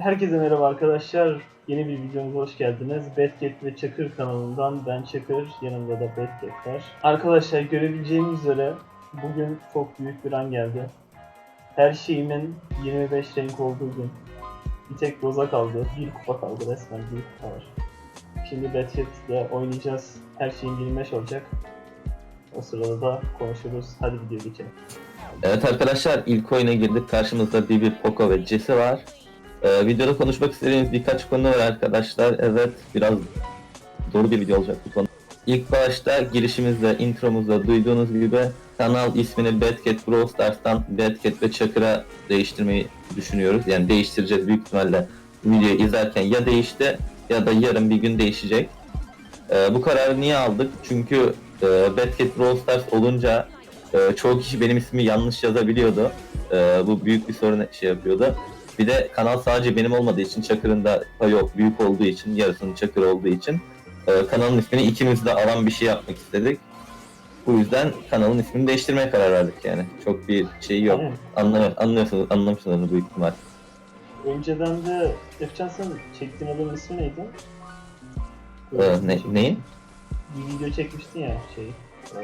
Herkese merhaba arkadaşlar. Yeni bir videomuza hoş geldiniz. Badcat ve Çakır kanalından ben Çakır, yanımda da Badcat var. Arkadaşlar görebileceğiniz üzere bugün çok büyük bir an geldi. Her şeyimin 25 renk olduğu gün. Bir tek Roza kaldı. Bir kupa kaldı resmen. Bir kupa var. Şimdi Badcat ile oynayacağız. Her şeyin 25 olacak. O sırada da konuşuruz. Hadi video geçelim. Evet arkadaşlar ilk oyuna girdik. Karşımızda Bibi, Poco ve Jesse var. Ee, videoda konuşmak istediğimiz birkaç konu var arkadaşlar. Evet biraz doğru bir video olacak bu konu. İlk başta girişimizde, intromuzda duyduğunuz gibi kanal ismini Badcat Brawl Stars'tan Badcat ve Çakır'a değiştirmeyi düşünüyoruz. Yani değiştireceğiz büyük ihtimalle videoyu izlerken ya değişti ya da yarın bir gün değişecek. Ee, bu kararı niye aldık? Çünkü e, Badcat Brawl Stars olunca ee, çoğu kişi benim ismimi yanlış yazabiliyordu. Ee, bu büyük bir sorun şey yapıyordu. Bir de kanal sadece benim olmadığı için Çakır'ın da payı yok, büyük olduğu için, yarısının Çakır olduğu için e, kanalın ismini ikimiz de alan bir şey yapmak istedik. Bu yüzden kanalın ismini değiştirmeye karar verdik yani. Çok bir şey yok. Aynen. Anlıyorsunuz, anlamışsınız büyük ihtimal. Önceden de Efcan sen çektiğin adamın ismi neydi? Ee, ne, neyin? Bir video çekmiştin ya şey. E,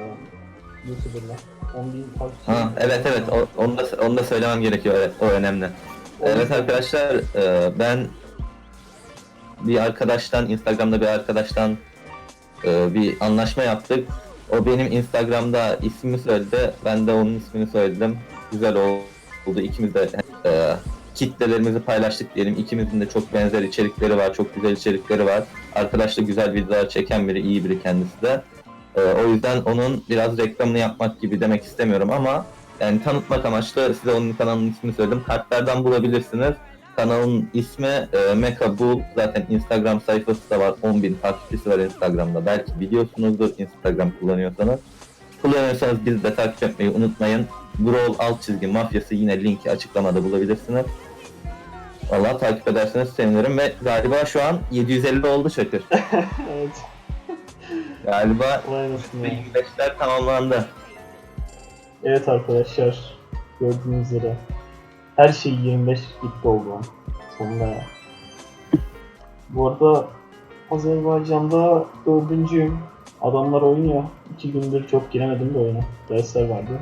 YouTuber'la. 10 bin takipçi. Ha, evet evet o- onu da, onu da söylemem gerekiyor evet o önemli. Evet arkadaşlar e, ben bir arkadaştan Instagram'da bir arkadaştan e, bir anlaşma yaptık. O benim Instagram'da ismimi söyledi. Ben de onun ismini söyledim. Güzel oldu. İkimiz de e, kitlelerimizi paylaştık diyelim. İkimizin de çok benzer içerikleri var. Çok güzel içerikleri var. Arkadaş da güzel videolar çeken biri, iyi biri kendisi de. O yüzden onun biraz reklamını yapmak gibi demek istemiyorum ama yani tanıtmak amaçlı size onun kanalının ismini söyledim. Kartlardan bulabilirsiniz. Kanalın ismi e, Mecha Bull. Zaten Instagram sayfası da var. 10.000 takipçisi var Instagram'da. Belki biliyorsunuzdur Instagram kullanıyorsanız. Kullanıyorsanız bizi de takip etmeyi unutmayın. Brawl alt çizgi mafyası yine linki açıklamada bulabilirsiniz. Valla takip ederseniz sevinirim ve galiba şu an 750 oldu Çakır. evet. Galiba Olay nasıl ya? 25'ler tamamlandı. Evet arkadaşlar. Gördüğünüz üzere. Her şey 25 gitti oldu. Sonunda ya. Bu arada Azerbaycan'da dördüncüyüm. Adamlar oynuyor. İki gündür çok giremedim de oyuna. Dersler vardı.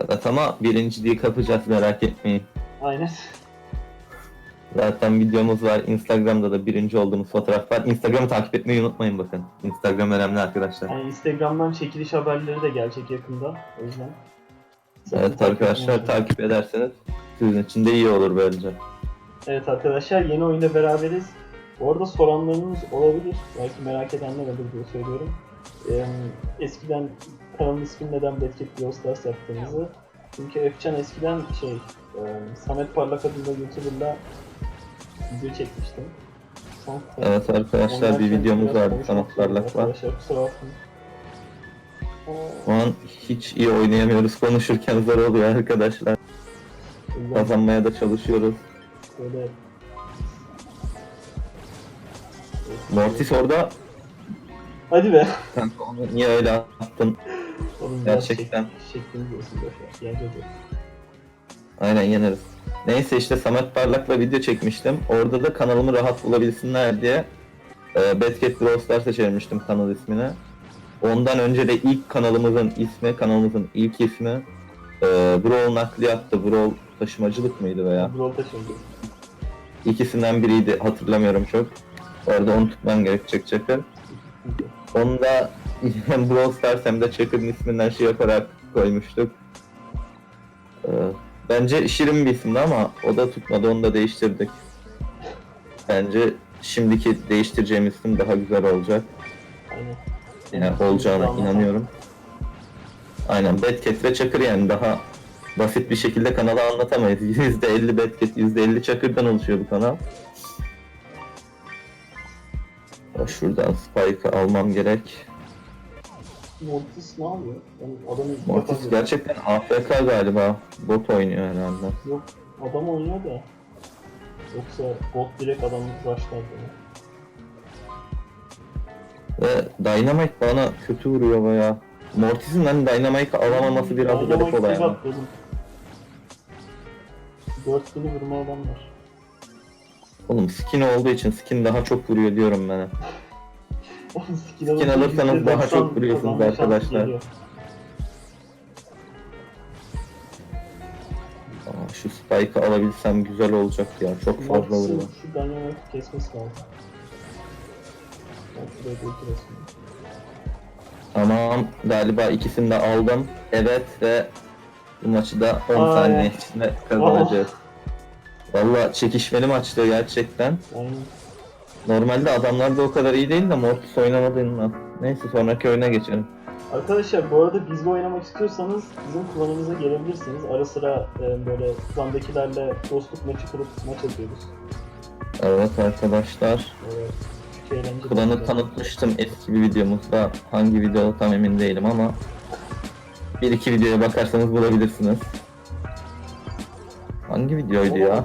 Evet ama birinciliği kapacağız merak etmeyin. Aynen. Zaten videomuz var. Instagram'da da birinci olduğumuz fotoğraf var. Instagram'ı takip etmeyi unutmayın bakın. Instagram önemli arkadaşlar. Yani Instagram'dan çekiliş haberleri de gelecek yakında. O yüzden. Evet arkadaşlar takip ederseniz sizin için de iyi olur bence. Evet arkadaşlar yeni oyunda beraberiz. Bu arada soranlarınız olabilir. Belki merak edenler olur diye söylüyorum. Ee, eskiden kanalın ismini neden Badcat Brawl Stars yaptığımızı. Çünkü Efcan eskiden şey e, Samet Parlak adında YouTuber'la video çekmiştim. Son- Evet arkadaşlar bir videomuz vardı. Samet istiyorum Parlak var. Arkadaşlar kusura bakmayın. Şu an hiç iyi oynayamıyoruz. Konuşurken zor oluyor arkadaşlar. Kazanmaya da çalışıyoruz. Böyle Mortis orada. Hadi be. Kanka onu niye öyle attın? Oğlum biraz Gerçekten. Şek, şeklini diyorsun boşver. Yerde dur. Aynen yeneriz. Neyse işte Samet Parlak'la video çekmiştim. Orada da kanalımı rahat bulabilsinler diye e, Badcat Brawl Stars'a çevirmiştim kanal ismini. Ondan önce de ilk kanalımızın ismi, kanalımızın ilk ismi e, Brawl Nakliyattı. Brawl taşımacılık mıydı veya? Brawl taşındı. İkisinden biriydi hatırlamıyorum çok. Orada onu tutmam gerekecek Çakır. Onu da hem Brawl Stars hem de Çakır'ın isminden şey yaparak koymuştuk. Ee, bence şirin bir isimdi ama o da tutmadı onu da değiştirdik. Bence şimdiki değiştireceğim isim daha güzel olacak. Aynen. Yani olacağına inanıyorum. Aynen Badcat ve Çakır yani daha basit bir şekilde kanalı anlatamayız. %50 Badcat, %50 Çakır'dan oluşuyor bu kanal. Şuradan Spike'ı almam gerek. Mortis ne yapıyor? Adamı ilk Mortis gerçekten AFK galiba. Bot oynuyor herhalde. Yok adam oynuyor da. Yoksa bot direkt adamı böyle. Ve Dynamite bana kötü vuruyor baya. Mortis'in hani Dynamite'ı alamaması biraz garip Dynamite olay. ama. oğlum. 4000'i vurma adam var. Oğlum skin olduğu için skin daha çok vuruyor diyorum ben. hep. Oğlum skin, Skin alırsa alırsanız daha %90 çok vuruyorsunuz kazanma şansı arkadaşlar. geliyor. Aa, şu spike'ı alabilsem güzel olacak ya. Çok fazla Max'ın vuruyor. Şu dynamite kesmesi lazım. Tamam galiba ikisini de aldım. Evet ve bu maçı da 10 Ay. saniye içinde kazanacağız. Valla çekişmeli maçtı gerçekten. Aynen. Normalde adamlar da o kadar iyi değil de Mortis oynamadığından. Neyse sonraki oyuna geçelim. Arkadaşlar bu arada bizle oynamak istiyorsanız bizim klanımıza gelebilirsiniz. Ara sıra e, böyle klandakilerle dostluk maçı kurup maç atıyoruz. Evet arkadaşlar. Böyle küçük eğlence. Klanı tanıtmıştım eski bir videomuzda. Hangi video tam emin değilim ama bir iki videoya bakarsanız bulabilirsiniz. Hangi videoydu ya?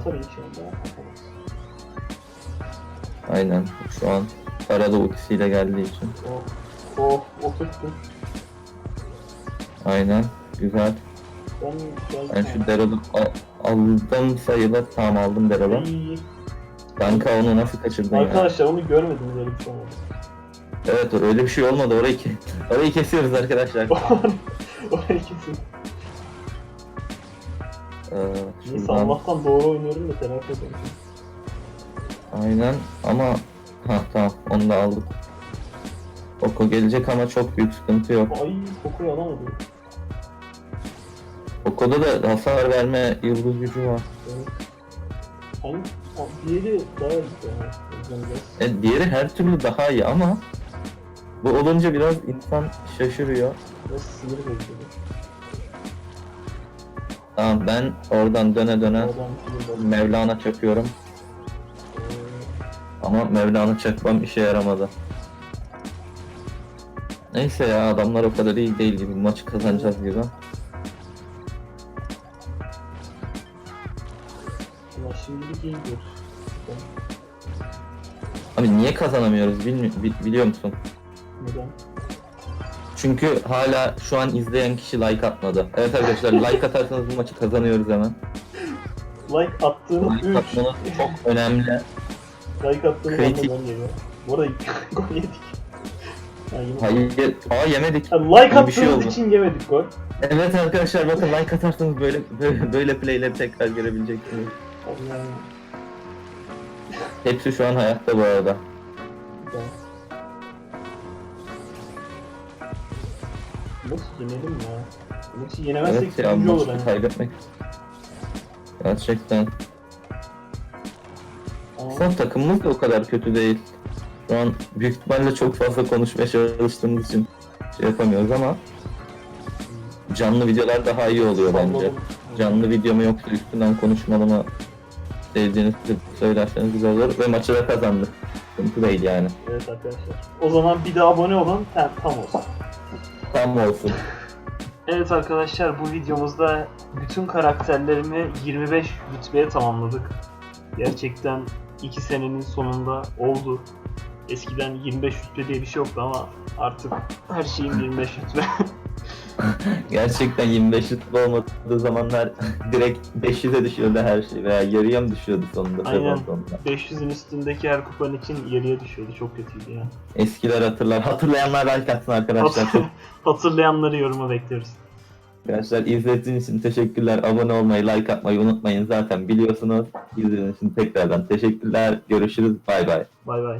Aynen şu an arada ultisiyle geldiği için. Oh, oh, oturttum. Aynen güzel. Ben Ben şu Daryl'ı al- aldım sayılır. Tamam aldım Daryl'ı. Kanka onu nasıl kaçırdın ya? Arkadaşlar onu görmediniz öyle bir şey olmadı. Evet öyle bir şey olmadı orayı ke- orayı kesiyoruz arkadaşlar. Oraya kesin. Ee, Neyse şuradan Allah'tan doğru oynuyorum da telafi ediyorum. aynen ama ha tamam onu da aldık. Oko gelecek ama çok büyük sıkıntı yok. Ay kokuyu alamadı. Oko'da da hasar verme yıldız gücü var. Evet. Hani diğeri daha iyi E, diğeri her türlü daha iyi ama bu olunca biraz insan şaşırıyor. Biraz sinir bozucu. Tamam ben oradan döne döne. Mevlana çakıyorum. Ee, Ama Mevlana çakmam işe yaramadı. Neyse ya adamlar o kadar iyi değil gibi maçı kazanacağız gibi. Şimdilik iyi gidiyoruz. Abi niye kazanamıyoruz bilmi- bi- biliyor musun? Neden? Çünkü hala şu an izleyen kişi like atmadı. Evet arkadaşlar like atarsanız bu maçı kazanıyoruz hemen. Like attığım Like 3. atmanız çok önemli. Like attığım Kritik. gol geliyor. Bu arada gol yedik. Yine- Hayır, aa yemedik. Ha, like bir şey oldu. için yemedik gol. Evet arkadaşlar bakın like atarsanız böyle böyle, böyle playleri tekrar görebileceksiniz. Abi yani. Hepsi şu an hayatta bu arada. Nasıl yenelim ya? Nasıl yenemezsek Evet ya sıkıntı olur yani. kaybetmek. Gerçekten. Ama Son takımımız da o kadar kötü değil. Şu an büyük ihtimalle çok fazla konuşmaya çalıştığımız için şey yapamıyoruz ama canlı videolar daha iyi oluyor bence. Canlı video mu yoksa üstünden konuşmalı mı sevdiğinizi söylerseniz güzel olur ve maçı da kazandık. Sıkıntı değil yani. Evet arkadaşlar. O zaman bir de abone olun. Tam, tam olsun. Tam olsun. Evet arkadaşlar bu videomuzda bütün karakterlerimi 25 rütbeye tamamladık. Gerçekten 2 senenin sonunda oldu. Eskiden 25 rütbe diye bir şey yoktu ama artık her şeyim 25 rütbe. Gerçekten 25 yıl olmadığı zamanlar direkt 500'e düşüyordu her şey veya yarıya mı düşüyordu sonunda Aynen. sezon sonunda. 500'ün üstündeki her kupan için yarıya düşüyordu. Çok kötüydü ya. Eskiler hatırlar. Hatırlayanlar like atsın arkadaşlar. Hatırlayanları yoruma bekliyoruz. Arkadaşlar izlediğiniz için teşekkürler. Abone olmayı, like atmayı unutmayın. Zaten biliyorsunuz. İzlediğiniz için tekrardan teşekkürler. Görüşürüz. Bay bay. Bay bay.